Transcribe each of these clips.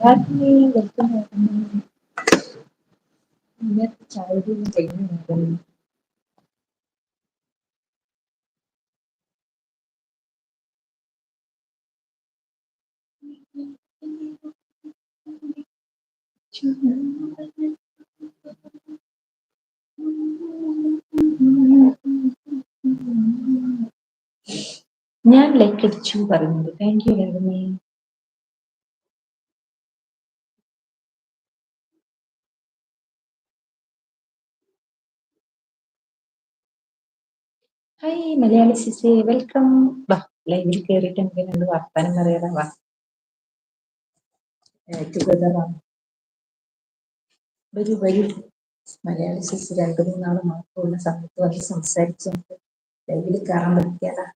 രാത്രി വെക്കുന്ന ഇന്നത്തെ ചായ ചെയ്യുന്നുണ്ട് ഞാൻ ലൈക്ക് അടിച്ചു പറയുന്നത് thank you Rajani hi Malayali CC welcome വാ. ലൈവിൽ കയറിയിട്ട് എനിക്ക് രണ്ട് വർത്താനം പറയാതാ വാ. വരൂ വരൂ. മലയാളി സിസി രണ്ടു മൂന്നാൾ മാത്രമുള്ള സമയത്ത് വന്ന് സംസാരിച്ച് ലൈവിൽ കയറാൻ പറ്റിയതാ.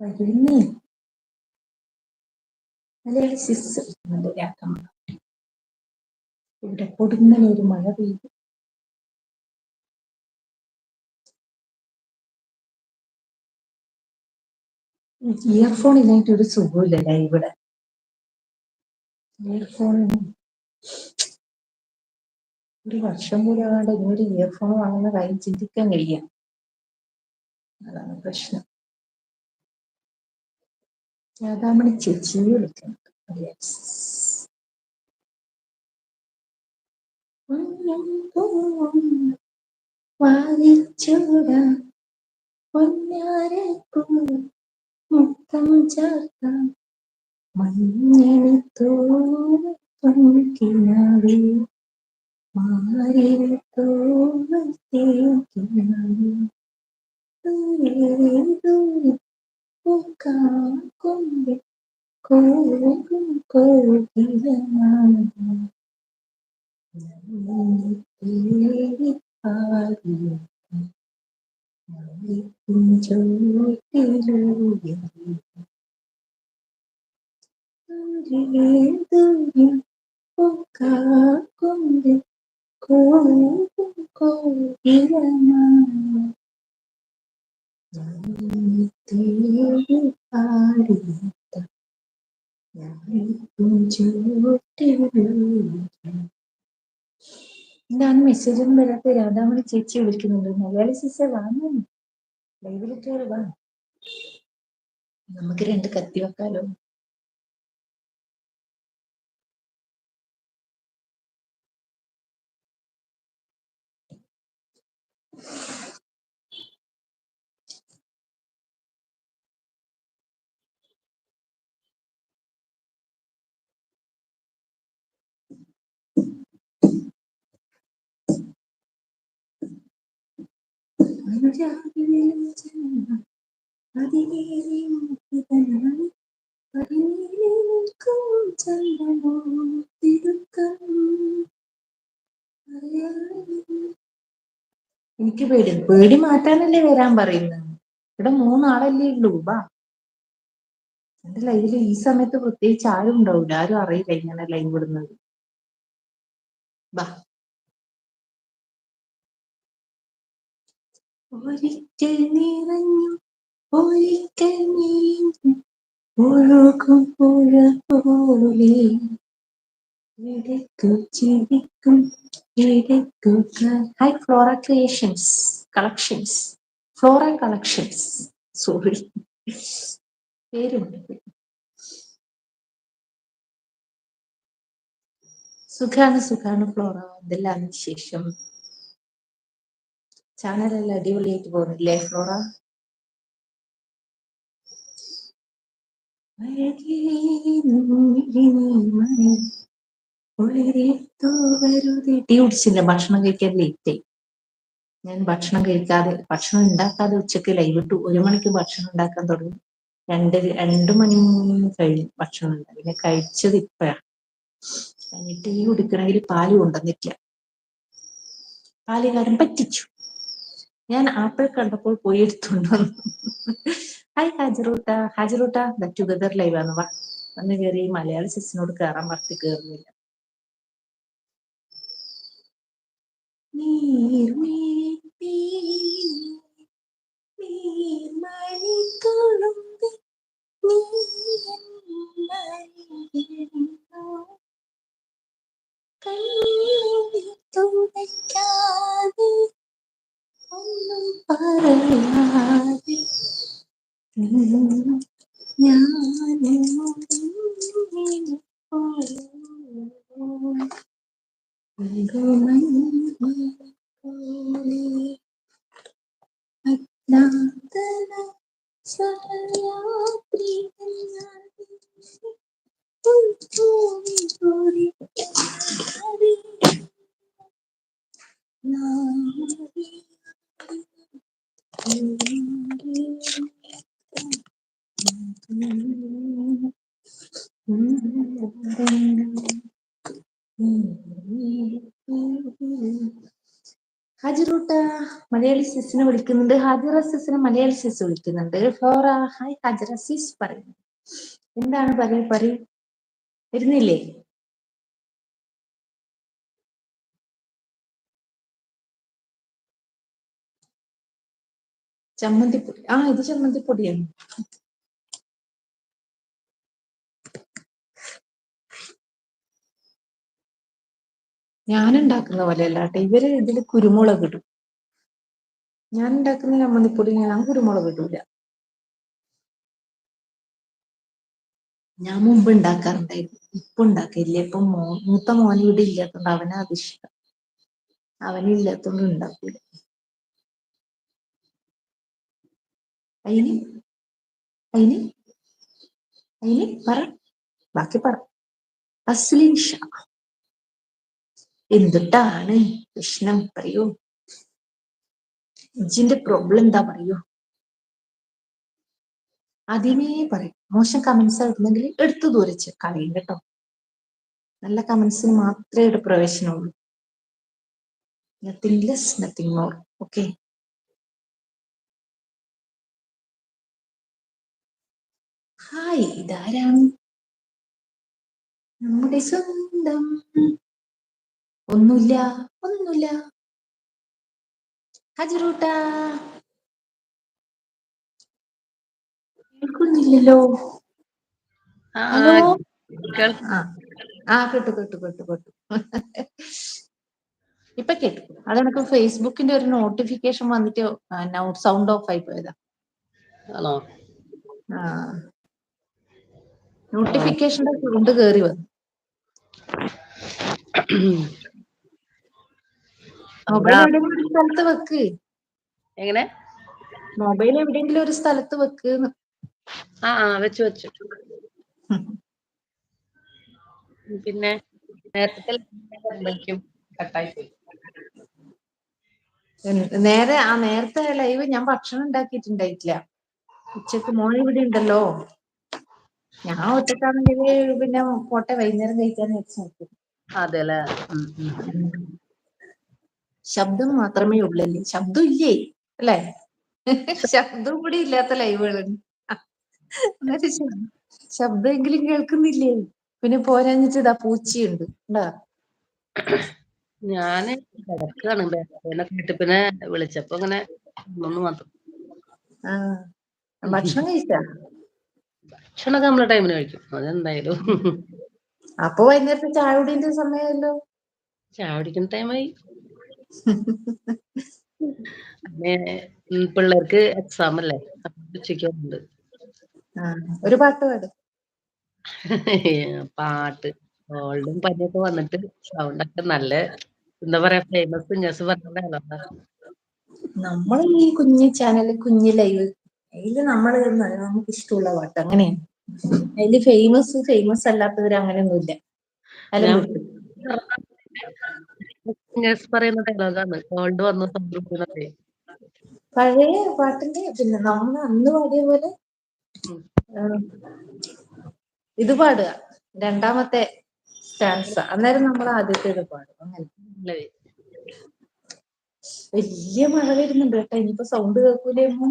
വരുന്നേ. മലയാളി സിസ്. മലയാളം ഇവിടെ കൊടുങ്ങനെ ഒരു മഴ പെയ്തു. ഇയർഫോൺ ഇല്ലായിട്ട് ഒരു സുഖമില്ല ഇവിടെ? ഇയർഫോൺ ഒരു വർഷം പോലും ഇങ്ങനൊരു ഇയർഫോൺ വാങ്ങുന്ന കാര്യം ചിന്തിക്കാൻ കഴിയാം അതാണ് പ്രശ്നം. രാധാമണി ചേച്ചിയെ വിളിക്കുന്നുണ്ട് Yes. പൊന്നും പൂവും വാരിച്ചൂടാൻ trôi đi tư nhiên có cả con đi cô cô đi ra mà Nai te parita, nai tu jo te എന്താണ് മെസ്സേജ് ഒന്നും വരാത്ത രാധാമണി ചേച്ചി വിളിക്കുന്നുണ്ട്. മലയാളി സിസ്റ്റർ വാങ്ങുന്നു ലൈവിലിട്ട് വാ. നമുക്ക് രണ്ട് കത്തി വെക്കാലോ. എനിക്ക് പേടി പേടി മാറ്റാനല്ലേ വരാൻ പറയുന്നത്? ഇവിടെ മൂന്നാളല്ലേ ഉള്ളൂ ബാ. എന്റെ ലൈവിൽ ഈ സമയത്ത് പ്രത്യേകിച്ച് ആരും ഉണ്ടാവില്ല ആരും അറിയില്ല ഇങ്ങനെ ലൈവ് വിടുന്നത്. ബാ. ഒരിക്കൽ നിറഞ്ഞു ഒരിക്കൽ നീഞ്ഞു ഒഴുകും പുഴ പോലെ ഇടയ്ക്കു ചിരിക്കും ഇടയ്ക്കു hi Flora creations collections Flora collections sorry പേരുണ്ട്. സുഖാണ് സുഖാണ് ഫ്ലോറ ഇതെല്ലാം വിശേഷം? ചാനലെല്ലാം അടിപൊളിയായിട്ട് പോകുന്നില്ലേ ഫ്ലോറ? ടീ കുടിച്ചില്ല? ഭക്ഷണം കഴിക്കാൻ ലേറ്റ് ആയി ഞാൻ ഭക്ഷണം കഴിക്കാതെ ഭക്ഷണം ഉണ്ടാക്കാതെ ഉച്ചയ്ക്ക് ലൈവ് ഇട്ടു. ഒരു മണിക്ക് ഭക്ഷണം ഉണ്ടാക്കാൻ തുടങ്ങി. രണ്ട് രണ്ടു മണി കഴിഞ്ഞു ഭക്ഷണം ഉണ്ടായി പിന്നെ കഴിച്ചത് ഇപ്പഴാണ് ടീ കുടിക്കണമെങ്കിൽ പാൽ കൊണ്ടുവന്നിട്ടില്ല പാലുകാരൻ പറ്റിച്ചു. ഞാൻ ആപ്പിൾ കണ്ടപ്പോൾ പോയി എടുത്തുണ്ട് ഹായ് ഹാജറൂട്ട. ഹാജറൂട്ട ടുഗദർ ലൈവ് ആണ് വാ. വന്ന് കയറി മലയാള സിസ്റ്റിനോട് കയറാൻ പറഞ്ഞിട്ട് കയറുന്നില്ല നീർമണിക്കൊളുമ്പി നീ നിന്നു ഹാജിറൂട്ട മലയാളി സിസിനെ വിളിക്കുന്നുണ്ട്. ഹാജിറ സിസിനെ മലയാളി സിസ് വിളിക്കുന്നുണ്ട്. ഫ്ലോറ ഹായ് ഹാജിറ സിസ് പറയുന്നു. എന്താണ് പറയൂ പറയൂ വരുന്നില്ലേ? ചമ്മന്തിപ്പൊടി. ആ ഇത് ചമ്മന്തിപ്പൊടിയാണ്. ഞാൻ ഉണ്ടാക്കുന്ന പോലെയല്ല കേട്ടോ. ഇവർ ഇതിൽ കുരുമുളക് ഇടും. ഞാൻ ഉണ്ടാക്കുന്ന ചമ്മന്തിപ്പൊടി ഞാൻ കുരുമുളക് ഇടൂല. ഞാൻ മുമ്പ് ഉണ്ടാക്കാറുണ്ടായിരുന്നു. ഇപ്പൊ ഉണ്ടാക്കില്ല ഇപ്പൊ മോ മൂത്ത മോൻ ഇവിടെ ഇല്ലാത്തതുകൊണ്ട് അവനാ അത് ഇഷ്ടം. അവനില്ലാത്തതുകൊണ്ട് ഉണ്ടാക്കൂല. അയിന്? അയിന്? അയിന്? പറ. ബാക്കി പറ. അസ്ലിൻ ഷാ. എന്തുട്ടാണ് പ്രശ്നം പറയൂ. ഇജിന്റെ പ്രോബ്ലം എന്താ പറയൂ. ആദ്യമേ പറയും. മോശം കമന്റ്സ് ആയിരുന്നെങ്കിൽ എടുത്തു ദൂരച്ച് കളയും കേട്ടോ. നല്ല കമന്റ്സിന് മാത്രമേ ഇവിടെ പ്രവേശനമുള്ളൂ. Nothing less nothing more okay hi ഇതാരാണ്? നമ്മുടെ സ്വന്തം ഒന്നുമില്ല ഒന്നുമില്ല ഹജറൂട്ട കേൾക്കുന്നില്ലല്ലോ. ആ ഹലോ? കേട്ടു കേട്ടു കേട്ടു കേട്ടു. ഇപ്പൊ കേട്ടു. അതെനിക്ക് ഫേസ്ബുക്കിന്റെ ഒരു നോട്ടിഫിക്കേഷൻ വന്നിട്ട് സൗണ്ട് ഓഫ് ആയി പോയതാ. ആണോ? ആ. നോട്ടിഫിക്കേഷന്റെ സൗണ്ട് കേറി വന്നു. മൊബൈൽ എവിടെയെങ്കിലും ഒരു സ്ഥലത്ത് വെക്ക്. എങ്ങനെ? മൊബൈൽ എവിടെയെങ്കിലും ഒരു സ്ഥലത്ത് വെക്ക് ആ ആ വെച്ചു വെച്ചു. പിന്നെ നേരത്തെ കട്ടായി പോയി. നേരെ ആ നേരത്തെ ലൈവ് ഞാൻ ഭക്ഷണം ഉണ്ടാക്കിയിട്ടുണ്ടായിട്ടില്ല. ഉച്ചയ്ക്ക് മോൻ ഇവിടെ ഉണ്ടല്ലോ. ഞാൻ ഒറ്റക്കാണെങ്കിൽ പിന്നെ പോട്ടെ വൈകുന്നേരം കഴിക്കാന്ന് വെച്ച് നോക്കും. അതെല്ലേ. ശബ്ദം മാത്രമേ ഉള്ളല്ലേ? ശബ്ദം ഇല്ലേ അല്ലേ? ശബ്ദം കൂടി ഇല്ലാത്ത ലൈവുകളുണ്ട് ശബ്ദമെങ്കിലും കേൾക്കുന്നില്ലേ? പിന്നെ പോരാഞ്ഞിട്ട് ഇതാ പൂച്ചയുണ്ട്. ഉണ്ടാ? ഞാൻ കിടക്കാണ് പിന്നെ വിളിച്ചപ്പോ ഇങ്ങനെ ഒന്ന് മാത്രം. ആ ഭക്ഷണം കഴിച്ചാ? ഭക്ഷണമൊക്കെ നമ്മളെ ടൈമിന് കഴിക്കും. അതെന്തായാലും. അപ്പൊ വൈകുന്നേരത്തെ ചായ കുടിന്റെ സമയമല്ലോ ചായ കുടിക്കുന്ന ടൈമായി പിള്ളേർക്ക് എക്സാം അല്ലേ? അപ്പൊ ഉച്ചയ്ക്ക് ഒരു പാട്ട് പാടും. പാട്ട്. ഓൾഡും പനിയൊക്കെ വന്നിട്ട് സൗണ്ടൊക്കെ നല്ല എന്താ പറയാ ഫേമസ് സിംഗേഴ്സ് പറഞ്ഞാലോ നമ്മൾ ഈ കുഞ്ഞു ചാനൽ കുഞ്ഞു ലൈവ് അതിൽ നമ്മൾ നമുക്ക് ഇഷ്ടമുള്ള പാട്ട്. അങ്ങനെയാണ് അതിൽ ഫേമസ് ഫേമസ് അല്ലാത്തവർ അങ്ങനെയൊന്നുമില്ല സിംഗേഴ്സ് പറയുന്ന ഡയലോഗാണ് കോൾഡ് വന്നു സംതൃപ്തി പഴയ പാട്ടിന്റെ പിന്നെ നമ്മൾ അന്ന് പാടിയ പോലെ ഇത് പാടുക. രണ്ടാമത്തെ സ്റ്റാൻസ അന്നേരം നമ്മൾ ആദ്യത്തേത് പാടും. അങ്ങനെ. വലിയ മഴ വരുന്നുണ്ട് കേട്ടോ. ഇനിയിപ്പോ സൗണ്ട് കേൾക്കൂലേമോ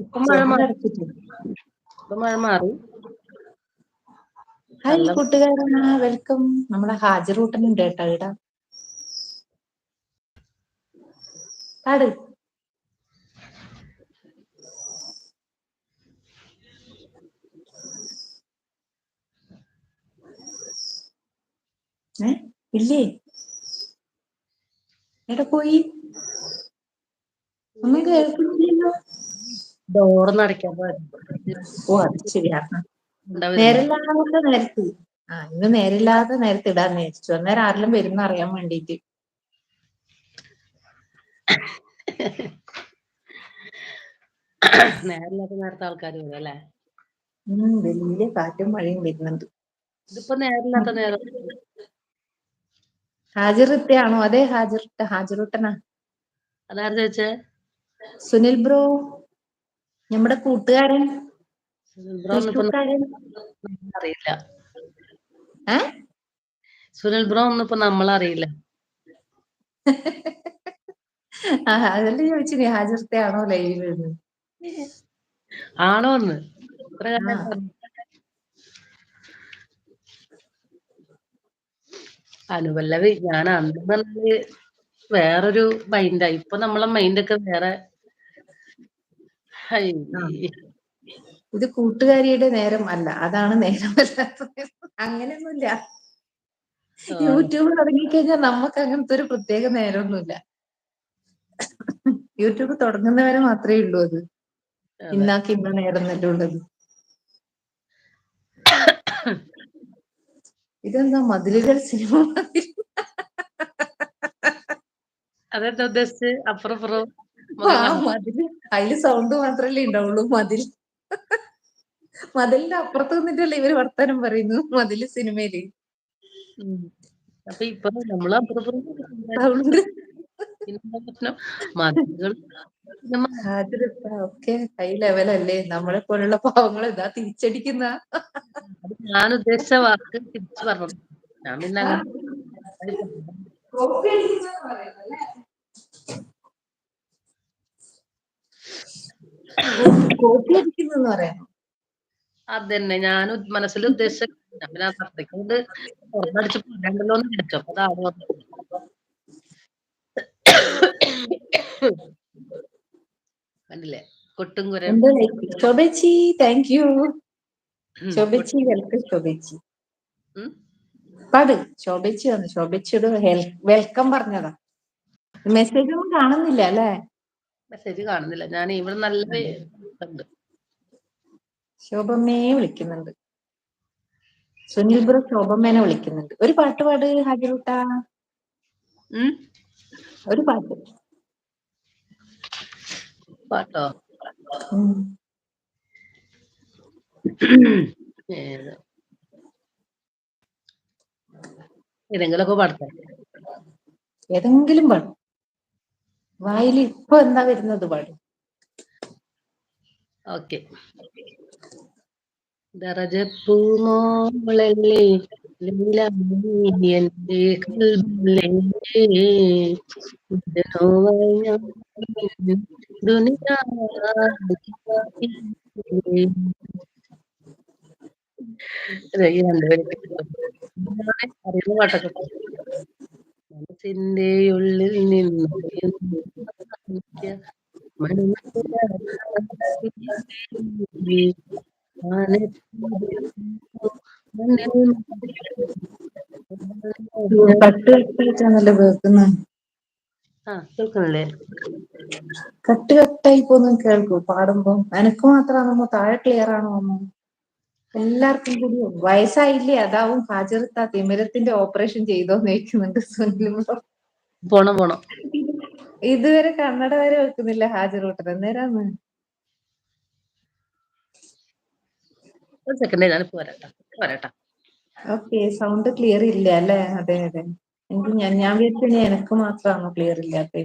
ഇപ്പൊ മഴ മാറി ചെറുതടച്ചിട്ടുണ്ട് ഇപ്പൊ മഴ മാറി ഹായ് നല്ല കൂട്ടുകാരനാ വെൽക്കം നമ്മുടെ ഹാജർ കൂട്ടനുണ്ട് കേട്ടോ ഇവിടെ. പാട്. ഏ? ഇല്ലേ? എവിടെ പോയി? ഒന്നും കേൾക്കുന്നില്ലല്ലോ. ഡോറൊന്നും അടയ്ക്കാൻ ഓ അത് ശരിയാ. പാടില്ല നേരില്ലാത്ത നേരത്ത്. ആ ഇന്ന് നേരില്ലാത്ത നേരത്ത് ഇടാൻ വിചാരിച്ചു. അന്നേരം ആരെല്ലാം വരുന്ന അറിയാൻ വേണ്ടിട്ട്. നേരില്ലാത്ത നേരത്തെ ആൾക്കാർ വരും അല്ലേ? ഉം വലിയ കാറ്റും മഴയും വരുന്നുണ്ട്. ഇതിപ്പോ നേരില്ലാത്ത നേരം. ഹാജിറിട്ടാണോ അതെ ഹാജിറിട്ട ഹാജിറുട്ടനാ. അതാര് ചോദിച്ചേ? സുനിൽ ബ്രോ നമ്മുടെ കൂട്ടുകാരൻ സുനിൽ ബ്രോ ഒന്നിപ്പോ തൃശ്ശൂർക്കാരൻ അറിയില്ല. ഏ? സുനിൽ ബ്രോ ഒന്നിപ്പോ നമ്മളറിയില്ല ആ ചോദിച്ചു ഹാജർത്തെ ആണോ ലൈവ് ആണോ ഒന്ന്. അനുപല്ലവി ഞാൻ അന്ന് വേറൊരു മൈൻഡാ ഇപ്പൊ നമ്മളെ മൈൻഡൊക്കെ വേറെ. ഇത് കൂട്ടുകാരിയുടെ നേരം അല്ല. അതാണ് നേരമല്ലാത്തത്. അങ്ങനെയൊന്നുമില്ല. യൂട്യൂബ് തുടങ്ങിക്കഴിഞ്ഞാൽ നമുക്ക് അങ്ങനത്തെ ഒരു പ്രത്യേക നേരമൊന്നുമില്ല. യൂട്യൂബ് തുടങ്ങുന്നവരെ മാത്രമേ ഉള്ളൂ അത്. ഇന്നാക്കി ഇന്ന നേരം തന്നെ ഉള്ളത്. ഇതെന്താ മതിലുകൾ സിനിമ അതെന്താ ഉദ്ദേശിച്ച്? അപ്പുറം ഇപ്പുറം ആ മുഖം കാണും മതിൽ. അതിൽ സൗണ്ട് മാത്രല്ലേ ഉണ്ടാവുള്ളൂ മതിൽ മതിലിന്റെ അപ്പുറത്ത് നിന്നിട്ടല്ലേ ഇവർ വർത്താനം പറയുന്നു മതിൽ സിനിമയിൽ. അപ്പൊ ഇപ്പൊ നമ്മൾ അപ്പുറം ഇപ്പുറം സൗണ്ട് പിന്നെന്താ പ്രശ്നം? മതിലുകൾ സിനിമ. ഒക്കെ ഹൈ ലെവലല്ലേ നമ്മളെ പോലുള്ള പാവങ്ങൾ ഇതാ തിരിച്ചടിക്കുന്ന. ഞാൻ ഉദ്ദേശിച്ച വാക്ക് തിരിച്ചു പറഞ്ഞു. ഞാൻ പിന്നെ കോപ്പി അടിക്കുന്നെന്ന് പറയാം അതന്നെ. ഞാൻ മനസ്സിൽ ഉദ്ദേശിച്ച ഞാൻ പിന്നെ അത്രയ്ക്ക് കൊണ്ട് പറയണ്ടല്ലോ എന്ന് വിചാരിച്ചു. അപ്പൊ അതാണ് വന്നത്. കണ്ടില്ലേ? കൊട്ടും കുരം എന്താ? ലൈക്ക് ശോഭേച്ചി താങ്ക് യു ശോഭേച്ചി വെൽക്കം ശോഭേച്ചി. ഉം. പാട്. ശോഭേച്ചി വന്നു. ശോഭേച്ചിയോട് വെൽക്കം പറഞ്ഞതാ. മെസ്സേജ് ഒന്നും കാണുന്നില്ല അല്ലേ? മെസ്സേജ് കാണുന്നില്ല. ഞാൻ ഇവിടെ നല്ല ശോഭമ്മയെ വിളിക്കുന്നുണ്ട്. സുനിൽ ബ്രോ ശോഭമ്മേനെ വിളിക്കുന്നുണ്ട്. ഒരു പാട്ട് പാട് ഹാജറുട്ട. ഒരു പാട്ട്. പാട്ടോ? ഏതെങ്കിലും ഏതെങ്കിലുമൊക്കെ പാടട്ടെ. ഏതെങ്കിലും പാടും. വായിൽ ഇപ്പൊ എന്താ വരുന്നത് പാടും. ഓക്കെ. ദറജപ്പൂമോളല്ലേ പാട്ടൊക്കെ മനസ്സിന്റെ ഉള്ളിൽ നിന്ന് കട്ട് കട്ടായിട്ടാണല്ലോ കേൾക്കുന്നത് ആ കേൾക്കണില്ലേ കട്ട് കട്ടായി പോന്നു കേൾക്കൂ പാടുമ്പോ. എനക്ക് മാത്രമാണോ താഴെ ക്ലിയർ ആണോ അമ്മോ? എല്ലാവർക്കും കൂടി വയസ്സായില്ലേ? അതാവും ഹാജർത്ത തിമിരത്തിന്റെ ഓപ്പറേഷൻ ചെയ്തോന്ന് ചോദിക്കുന്നുണ്ട് സുനിൽ പോണം പോണം. ഇതുവരെ കണ്ണട വരെ വെക്കുന്നില്ല ഹാജർ കൂട്ടർ എന്നേരാന്ന് ഒരു സെക്കൻഡ് ഞാൻ പോരാട്ടാ പോരാട്ടാ ഓക്കെ സൗണ്ട് ക്ലിയർ ഇല്ല അല്ലേ? അതെ അതെ. എനിക്ക് ഞാൻ ഞാൻ വിചാരിച്ചു എനിക്ക് മാത്രമാണോ ക്ലിയർ ഇല്ലാത്ത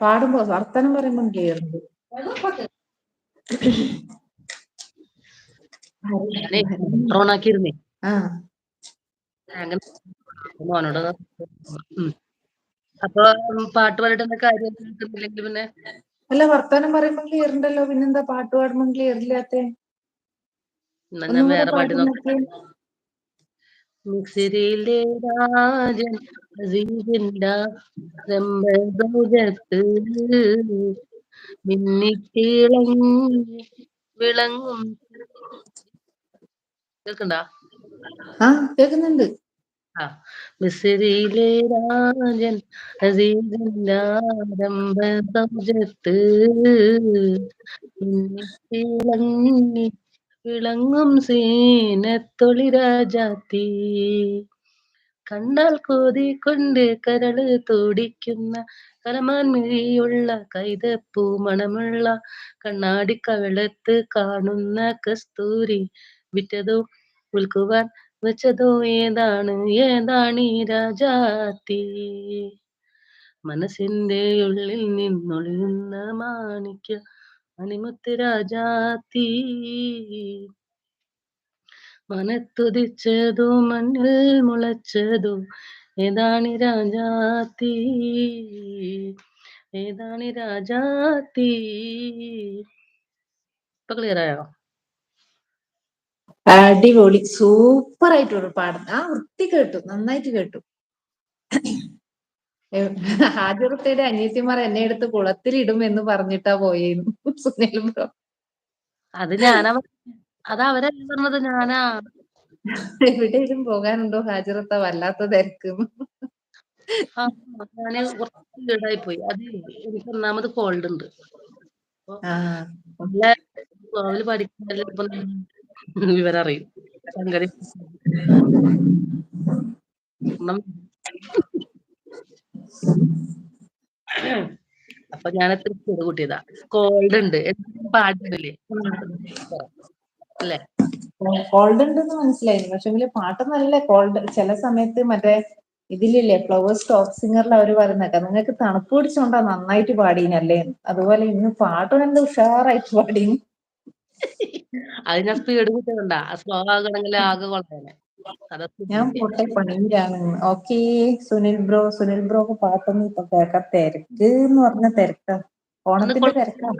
പാടുമ്പോ വർത്തനം പറയുമ്പോ ക്ലിയർ ഉണ്ട്. ഓണാക്കിയിരുന്നേ മോനോട് അപ്പൊ പാട്ട് പാടിട്ട് കാര്യം? പിന്നെ അല്ല വർത്താനം പറയുമ്പോ ക്ലിയർ ഉണ്ടല്ലോ. പിന്നെന്താ പാട്ട് പാടുമ്പോ ക്ലിയർ ഇല്ലാത്ത എന്നാ ഞാൻ വേറെ പാട്ട് നോക്കാം മിസിരിയിലെ രാജൻ അസീസിന്റെ രംഭദൗജത്ത് മിന്നിത്തിളങ്ങി വിളങ്ങും. കേൾക്കണ്ടാ? ആ കേൾക്കുന്നുണ്ട്. ആ മിസിരിയിലെ രാജൻ മിന്നിത്തിളങ്ങി വിളങ്ങും സീനത്തൊളി രാജാത്തി. കണ്ണാൽ കോതി കൊണ്ട് കരൾ തുടിക്കുന്ന കലമാൻമിഴിയുള്ള കൈതപ്പൂ മണമുള്ള കണ്ണാടി കവിളത്ത് കാണുന്ന കസ്തൂരി വിറ്റതോ വിൽക്കുവാൻ വെച്ചതോ ഏതാണ്? ഏതാണ് ഈ രാജാത്തി? മനസ്സിന്റെ ഉള്ളിൽ നിന്നൊളിയുന്ന മാണിക്യ മണിമുത്ത് രാജാത്തി മനത്തുതിച്ചതോ മണ്ണിൽ മുളച്ചതോ ഏതാണി രാജാത്തി ഏതാണി രാജാത്തി ഇപ്പൊ ക്ലിയർ ആയോ? അടിപൊളി. സൂപ്പർ ആയിട്ട് പാടുന്നു ആ വൃത്തി കേട്ടു. നന്നായിട്ട് കേട്ടു. ഹാജറുത്തയുടെ അനിയത്തിമാർ എന്നെ എടുത്ത് കുളത്തിലിടും എന്ന് പറഞ്ഞിട്ടാ പോയേന്നു സുനിൽ ബ്രോ. അത് ഞാനാ. അത് അവരല്ല പറഞ്ഞത്? ഞാനാ. എവിടെയും പോകാനുണ്ടോ ഹാജിറത്ത? വല്ലാത്ത തിരക്ക്. ഞാൻ കുറച്ച് ലീഡായി പോയി. അത് എനിക്ക് ഒന്നാമത് കോൾഡ് ഉണ്ട്. പഠിക്കുന്നില്ല ഇപ്പൊ വിവരം അറിയും ഒന്നും അപ്പൊ ഞാൻ അത്ര ചെറു കൂട്ടിയതാ. കോൾഡ് ഉണ്ട്. പാടുന്നില്ലേ അല്ലേ? കോൾഡ് ഉണ്ടെന്ന് മനസ്സിലായി പക്ഷെ പാട്ട് നല്ല കോൾഡ് ചില സമയത്ത് മറ്റേ ഇതിലില്ലേ? ഫ്ലവേഴ്സ് ടോപ്പ് സിംഗറിൽ അവർ പറയുന്നേക്കാം നിങ്ങൾക്ക് തണുപ്പ് പിടിച്ചോണ്ടാ നന്നായിട്ട് പാടീനല്ലേ? അതുപോലെ ഇന്ന് പാട്ടും എന്ത് ഉഷാറായിട്ട് പാടീന്. അത് ഞാൻ സ്പീഡ് കൂട്ടിയതുകൊണ്ടാ. സ്ലോ ആകണമെങ്കിൽ ആകെ കൊള്ളാനെ. ഞാൻ. പോട്ടെ പണിയിലാണ്. ഓക്കെ സുനിൽ ബ്രോ സുനിൽ ബ്രോക്ക് പാട്ടൊന്നും ഇപ്പൊ കേൾക്കാം. തിരക്ക് എന്ന് പറഞ്ഞ തിരക്കാ. ഓണത്തിന്റെ തിരക്കാ.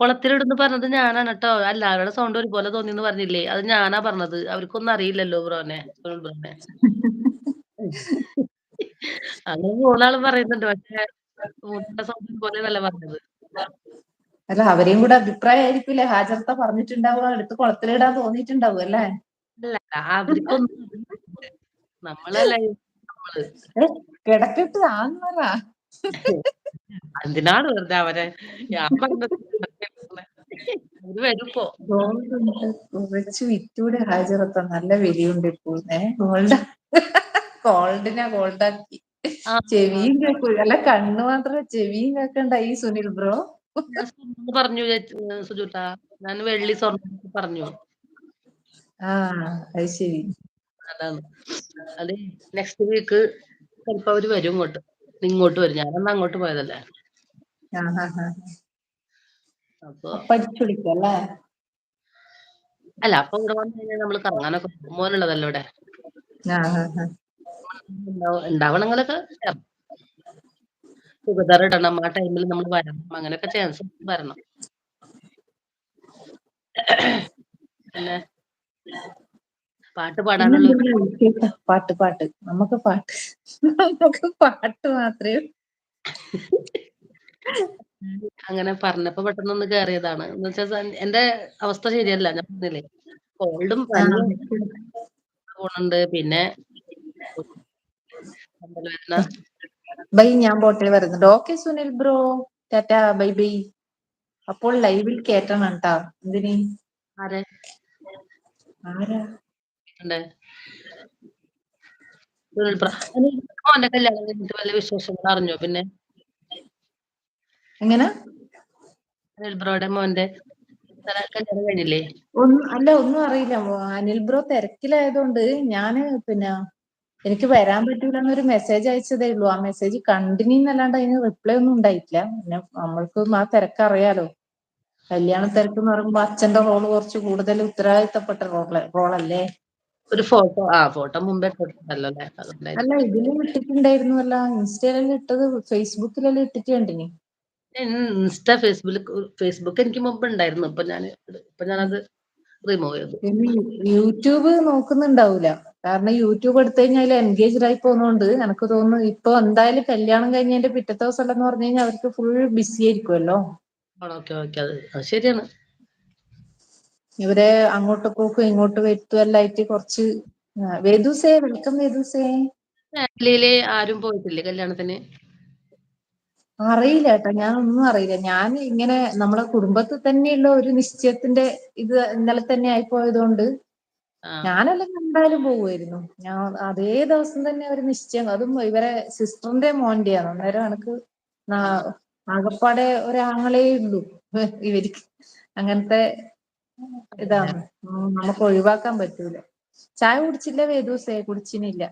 കുളത്തിലിടുന്ന് പറഞ്ഞത് ഞാനാണ് കേട്ടോ എല്ലാവരുടെ സൗണ്ട് ഒരുപോലെ തോന്നിന്ന് പറഞ്ഞില്ലേ? അത് ഞാനാ പറഞ്ഞത്. അവർക്കൊന്നും അറിയില്ലല്ലോ ബ്രോനെ സുനിൽ ബ്രോനെ. അങ്ങനെ മൂന്നാളും പറയുന്നുണ്ട്. പക്ഷെ മൂന്നാളെ സൗണ്ട് പോലെ നല്ല പറഞ്ഞത്. അല്ല അവരെയും കൂടെ അഭിപ്രായം ആയിരിക്കില്ലേ ഹാജർത്ത പറഞ്ഞിട്ടുണ്ടാവുക എടുത്ത് കുളത്തിലിടാൻ തോന്നിയിട്ടുണ്ടാവും അല്ലേ? അവർക്കൊന്നും നമ്മൾ കിടക്കട്ട് ആന്നറ എന്തിനാണ് വെറുതെ അവരെ ഞാൻ പറഞ്ഞത് അവർ വരുമ്പോ. ഗോൾഡുണ്ട് കുറച്ച് വിറ്റൂടെ ഹാജറത്ത നല്ല വിലയുണ്ട് ഇപ്പോൾ. ഏ ഗോൾഡ് ഗോൾഡിനാ ഗോൾഡാക്കി ചെവിയും കേൾക്കൂല അല്ല കണ്ണ് മാത്രം ചെവിയും കേൾക്കണ്ട ഈ സുനിൽ ബ്രോ. പറഞ്ഞു സുജൂട്ടാ. ഞാൻ വെള്ളി സ്വർണം പറഞ്ഞു. ആ അത് ശരി. അതാണ്. അത് നെക്സ്റ്റ് വീക്ക് ചിലപ്പോ അവർ വരും ഇങ്ങോട്ട്. ഇങ്ങോട്ട് വരും. ഞാനന്ന് അങ്ങോട്ട് പോയതല്ലേ. അപ്പൊ അപ്പൊ അടിച്ചു വിളിക്കും അല്ലേ? അല്ല അപ്പൊ ഇവിടെ വന്നു കഴിഞ്ഞാൽ നമ്മൾ കറങ്ങാനൊക്കെ പോകും. മോനുള്ളതല്ലേ ഇവിടെ? ആ ആ ആ ഉണ്ടാവ- ചുരിദാർ ഇടണം. ആ ടൈമിൽ നമ്മൾ വരണം. അങ്ങനെയൊക്കെ ചാൻസ് വരണം. പിന്നെ പാട്ട് പാടാനുള്ള? പാട്ട് പാട്ട്. നമുക്ക് പാട്ട്. നമുക്ക് പാട്ട് മാത്രമേ അങ്ങനെ പറഞ്ഞപ്പോ പെട്ടെന്ന് ഒന്ന് കേറിയതാണ്. എന്ന് വെച്ചാൽ എന്റെ അവസ്ഥ ശരിയല്ല. ഞാൻ പറഞ്ഞില്ലേ കോൾഡും പോണുണ്ട് പിന്നെ ബൈ ഞാൻ ബോട്ടിൽ വരുന്നുണ്ട് okay Sunil bro tata bye bye. അപ്പോൾ ലൈവിൽ കേട്ടണം കേട്ടാ എന്തിന്? ആരെ? ആരാ? ഉണ്ട്. പ്ര- മോന്റെ കല്യാണം കഴിഞ്ഞിട്ട് വല്ല വിശേഷങ്ങൾ അറിഞ്ഞോ പിന്നെ? എങ്ങനെ? അനിൽ ബ്രോയുടെ മോന്റെ കല്യാണം കഴിഞ്ഞില്ലേ? ഒന്നും അല്ല ഒന്നും അറിയില്ല. അനിൽ ബ്രോ തിരക്കിലായതുകൊണ്ട് ഞാൻ പിന്നെ എനിക്ക് വരാൻ പറ്റൂല എന്നൊരു മെസ്സേജ് അയച്ചതേ ഉള്ളൂ. ആ മെസ്സേജ് കണ്ടിന്യൂ എന്നല്ലാണ്ട് അതിന് റിപ്ലൈ ഒന്നും ഉണ്ടായിട്ടില്ല. പിന്നെ നമ്മൾക്കും ആ തിരക്ക് അറിയാലോ കല്യാണ തിരക്ക് എന്ന് പറയുമ്പോ അച്ഛന്റെ റോൾ കുറച്ച് കൂടുതൽ ഉത്തരവാദിത്തപ്പെട്ട റോൾ റോളല്ലേ ഒരു ഫോട്ടോ ആ ഫോട്ടോ മുമ്പേ ഇട്ടിട്ടുണ്ടല്ലോ അല്ലേ? അതുകൊണ്ടായിരിക്കും. അല്ല ഇതിലും ഇട്ടിട്ടുണ്ടായിരുന്നല്ല. ഇൻസ്റ്റയിലെല്ലാം ഇട്ടത്? ഫേസ്ബുക്കിലെല്ലാം ഇട്ടിട്ട് കണ്ടിനി? ഞാൻ ഇൻസ്റ്റ ഫേസ്ബുക്ക് ഫേസ്ബുക്ക് എനിക്ക് മുമ്പ് ഉണ്ടായിരുന്നു. ഇപ്പൊ ഞാൻ ഇപ്പൊ ഞാനത് റിമൂവ് ചെയ്തു. പിന്നെ യൂട്യൂബ് നോക്കുന്നുണ്ടാവൂല. കാരണം യൂട്യൂബ് എടുത്തു കഴിഞ്ഞാൽ എൻഗേജ്ഡ് ആയി പോകുന്നോണ്ട് എനിക്ക് തോന്നുന്നു ഇപ്പൊ എന്തായാലും കല്യാണം കഴിഞ്ഞതിന്റെ പിറ്റത്തെ ദിവസം എന്ന് പറഞ്ഞു കഴിഞ്ഞാൽ അവർക്ക് ഫുൾ ബിസി ആയിരിക്കുമല്ലോ ഓക്കെ ഓക്കെ. അത് അത് ശരിയാണ്. ഇവരെ അങ്ങോട്ട് പോക്കും ഇങ്ങോട്ട് വരുത്തും എല്ലാം ആയിട്ട് കുറച്ച് വേദൂസേ വെൽക്കം വേദൂസേ. ഫാമിലിയിൽ ആരും പോയിട്ടില്ലേ കല്യാണത്തിന്? അറിയില്ല കേട്ടോ ഞാൻ ഒന്നും അറിയില്ല. ഞാൻ ഇങ്ങനെ നമ്മളെ കുടുംബത്തിൽ തന്നെയുള്ള ഒരു നിശ്ചയത്തിന്റെ ഇത് ഇന്നലെ തന്നെ ആയിപ്പോയതുകൊണ്ട് ഞാനെല്ലാം എന്തായാലും പോകുമായിരുന്നു ഞാൻ അതേ ദിവസം തന്നെ ഒരു നിശ്ചയം അതും ഇവരെ സിസ്റ്ററിന്റെ മോന്റെയാണ്. അന്നേരം എനിക്ക് ആകപ്പാടെ ഒരാങ്ങളേ ഉള്ളൂ. ഇവർക്ക് അങ്ങനത്തെ ഇതാണ്. നമുക്ക് ഒഴിവാക്കാൻ പറ്റൂല. ചായ കുടിച്ചില്ല വേദൂസേ കുടിച്ചിനില്ല.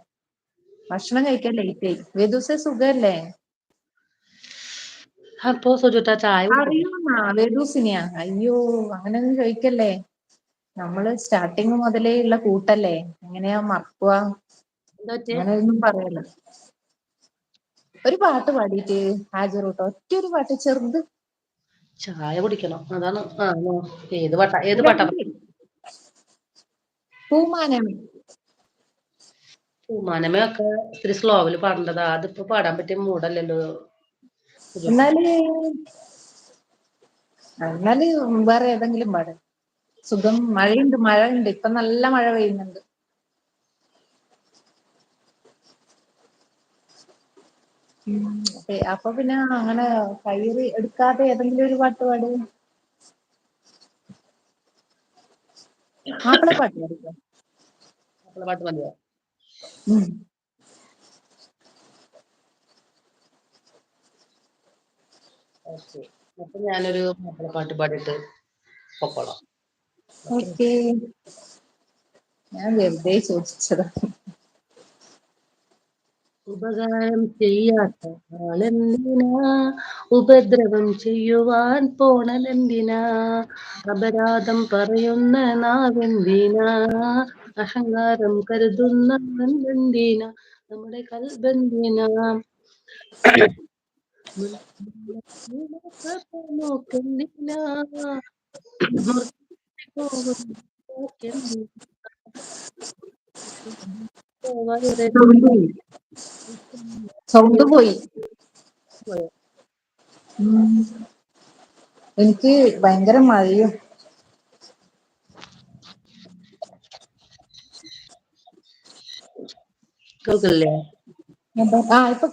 ഭക്ഷണം കഴിക്കാൻ ലേറ്റ് ആയി. വേദൂസേ സുഖല്ലേ? അപ്പോ സുജുട്ട ചായ അറിയുന്നാ വേദൂസിനെയാ. അയ്യോ അങ്ങനെയൊന്നും ചോദിക്കല്ലേ നമ്മൾ സ്റ്റാർട്ടിങ് മുതലേ ഉള്ള കൂട്ടല്ലേ? എങ്ങനെയാ മറക്കുക? അങ്ങനെയൊന്നും പറയല്ല. ഒരു പാട്ട് പാടിയിട്ട് ഹാജർ കേട്ടോ ഒറ്റ ഒരു പാട്ട് ചെറുത്. ചായ കുടിക്കണം. അതാണ്. ഏത് പാട്ട ഏത് പാട്ടാ? പൂമാനം പൂമാനമേ ഒക്കെ ഇത്തിരി സ്ലോവിൽ പാടേണ്ടതാ. അതിപ്പോ പാടാൻ പറ്റിയ മൂടല്ലല്ലോ. എന്നാൽ എന്നാൽ വേറെ ഏതെങ്കിലും പാട്. സുഖം മഴയുണ്ട് മഴയുണ്ട്. ഇപ്പൊ നല്ല മഴ പെയ്യുന്നുണ്ട്. അപ്പൊ- പിന്നെ അങ്ങനെ കയറി എടുക്കാതെ ഏതെങ്കിലും ഒരു പാട്ട് പാട്. മാപ്പിളപ്പാട്ട് പാടിക്കോ? മാപ്പിള പാട്ട് മതിയോ. ഓക്കെ അപ്പൊ ഞാനൊരു മാപ്പിള പാട്ട് പാടിയിട്ട് പൊക്കോളാം. ഓക്കെ. ഞാൻ വെറുതെ ചോദിച്ചതാ. ഉപകാരം ചെയ്യാത്ത ആളെന്തിനാ? ഉപദ്രവം ചെയ്യുവാൻ പോണലെന്തിനാ? അപരാധം പറയുന്ന നാവെന്തിനാ? അഹങ്കാരം കരുതുന്ന എന്തിനാ നമ്മുടെ കൽബെന്തിനാ? നോക്കെന്തിനാ? സൗണ്ട് പോയി. എനിക്ക് ഭയങ്കര മഴയും. കേൾക്കില്ലേ ആ ഇപ്പൊ